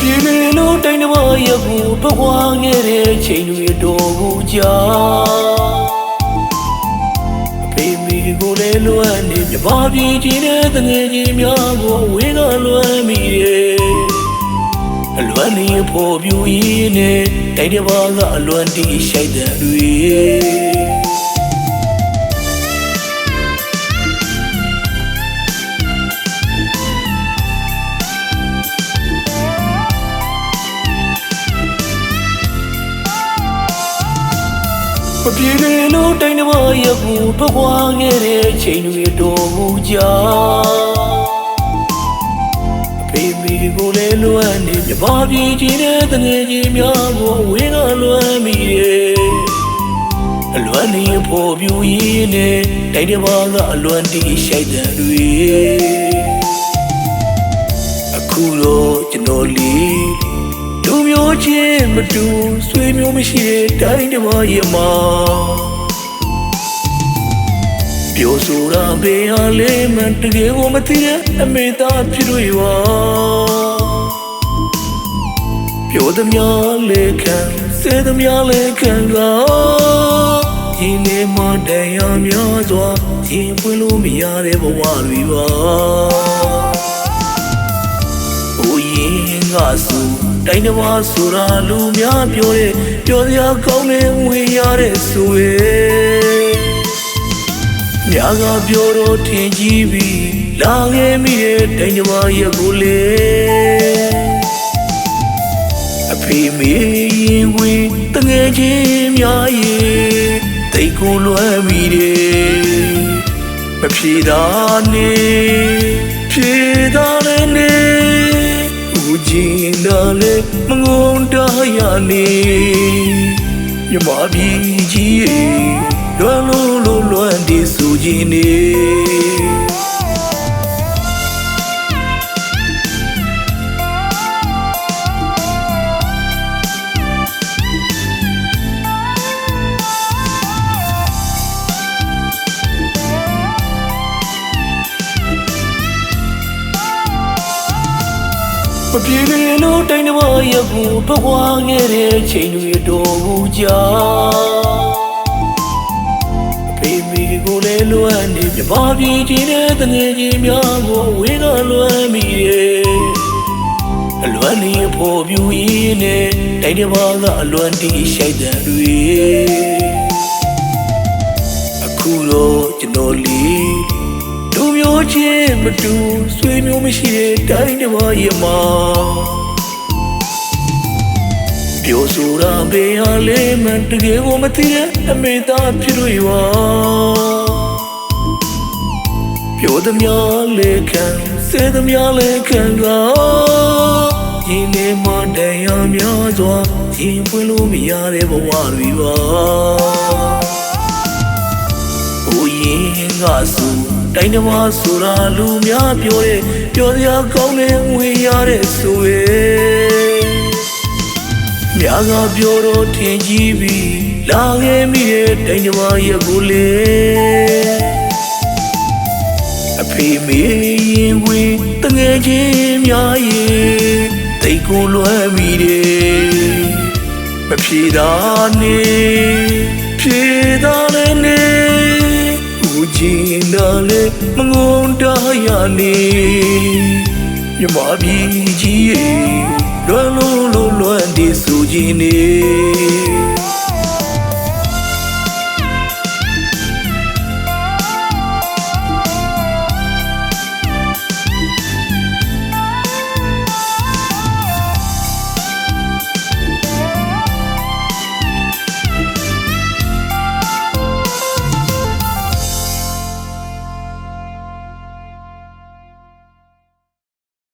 ပြေလေလို့တိုင်းတစ်ပါးရကူထွက်ခွာခဲ့တဲ့ချိန်တွေတော်ကိုကြာအဖေမိကိုလည်းလွမ်းနေမြမပြေခြင်းတဲ့တငယ်ချင်းများကိုဝေးကလွမ်းမိတယ်အလွမ်းနေဖို့ပြူရင်းနဲ့တိုင်းတစ်ပါးကအလွမ်းတီးရှိုက်တဲ့တွေ မပြေလေလို့တိုင်းတစ်ပါးရကူထွက်ခွာခဲ့တဲ့ချိန်တွေတော်ကိုကြာအဖေမိကိုလည်းလွမ်းနေမြမပြေခြင်းတဲ့တငယ်ချင်းများကိုဝေးကလွမ်းမိတယ်အလွမ်းနေဖို့ပြူရင်းနဲ့တိုင်းတစ်ပါးကအလွမ်းတီးရှိုက်တဲ့တွေအခုတော့ကျွန်တော် မတူဆွေမျိုးမရှိတဲ့တိုင်းတစ်ပါးရဲ့မှာပြောဆိုတာဘေးဟာလေးမတကယ်ကိုမသိတဲ့အမေသားဖြစ်လို့ပါပြောသမျှလေးခံစေသမျှလေးခံကဒီနေ့မှတရားများစွာရင်ပွင့်လို့မရတဲ့ဘဝတွေပါ။အိုရင်ကဆို တိုင်းတစ်ပါးဆိုတာလူများပြောတဲ့ပြောစရာကောင်းတဲ့ဝင်ရတဲ့ဆိုရဲ့။ညာကပြောတော့ထင်ကြီးပြီးလာခဲ့မိတဲ့တိုင်းတစ်ပါးရဲ့ကိုလေ။အဖေမေရင်ဝင်တငယ်ချင်းများရဲ့တိတ်ကိုလွမ်းမိတယ်။မဖြေတာနေဖြေတာလည်းနေ ရနေမြမပြည်ကြီးရေလွမ်းလို့လို့လွမ်းဒီစူကြီးနေ မပြေလေလို့တိုင်းတစ်ပါးရကူထွက်ခွာခဲ့တဲ့ချိန်တွေတော်ကိုကြာအဖေမိကိုလည်းလွမ်းနေမြမပြေခြင်းတဲ့တငယ်ချင်းများကိုဝေးကလွမ်းမိရဲ့အလွမ်းနေဖို့ပြူရင်းနဲ့တိုင်းတစ်ပါးကအလွမ်းတီးရှိုက်တဲ့တွေအခုတော့ကျွန်တော်လီလူ မျိုးချင်းမတူဆွေမျိုးမရှိတဲ့တိုင်းတစ်ပါးရဲ့မှာပြောဆိုတာဘေးဟာလေးမတကယ်ကိုမသိတဲ့အမေသားဖြစ်လို့ပါပြောသမျှလေးခံစေသမျှလေးခံကဒီနေ့မှတရားများစွာရင်ပွင့်လို့မရတဲ့ဘဝတွေပါ။အိုရင်ကဆို တိုင်းတစ်ပါးဆိုတာလူများပြောတဲ့ပြောစရာကောင်းတဲ့ဝင်ရတဲ့ဆိုရဲ့။မြာကပြောတော့ထင်ကြီးပြီးလာခဲ့မိတဲ့တိုင်းတစ်ပါးရဲ့ကိုလေ။အဖေမေရင်ဝင်တငယ်ချင်းများရဲ့တိတ်ကိုလွမ်းမိတယ်။မဖြေတာနေဖြေတာလည်းနေ ဦးကျင်တာလည်းမငုံတရနေမြမပြည်ကြီးရေလွမ်းလို့လို့လွမ်းဒီစူကြီးနေ